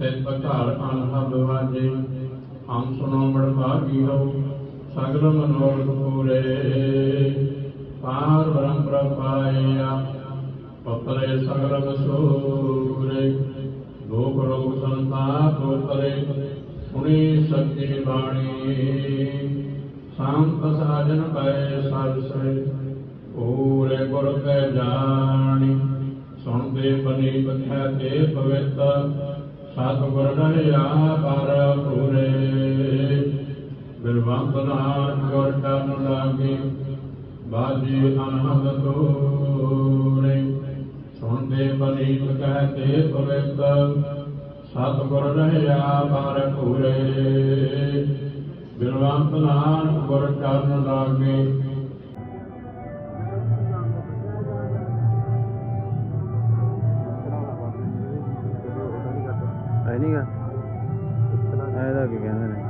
ਤੇ ਪਧਾਰ ਅਨਹਦ ਵਾਜੇ। ਹਮ ਸੁਨੋ ਬੜ ਭਾਗੀ ਹੋ ਸਗਲ ਮਨੋਰਥ ਪੂਰੇ। ਪਾਰ ਬ੍ਰਹਮ ਪ੍ਰਪਾਇਆ ਪਤਰੇ ਸਗਲ ਵਸੂਰੇ ਲੋਕ ਰੋਗ ਸੰਤਾਪ ਉਤਰੇ, ਸੁਣੀ ਸੱਚੀ ਬਾਣੀ। ਸੰਤ ਸਾਜਨ ਪੈ ਸਰਸੇ, ਪੂਰੇ ਗੁਰ ਕੈ ਜਾਣੀ। ਸੁਣਦੇ ਬਨੀ ਬਖੈ ਤੇ ਪਵਿੱਤ ਸਤ ਗੁਰ ਪਰ ਪੂਰੇ ਬਿਰਵੰਤ ਨਾਮ ਗੁਰ ਕਰਨ ਲਾਗੇ, ਬਾਜੀ ਅਨਹਦ ਤੋਰੇ। ਸੁਣਦੇ ਬਨੀ ਬਖੈ ਤੇ ਪਵਿੱਤ ਸਤ ਗੁਰ ਪਰ ਪੂਰੇ ਬਿਰਵੰਤ ਨਾਮ ਗੁਰ ਕਰਨ ਲਾਗੇ ਇਹਦਾ ਕੀ ਕਹਿੰਦੇ ਨੇ।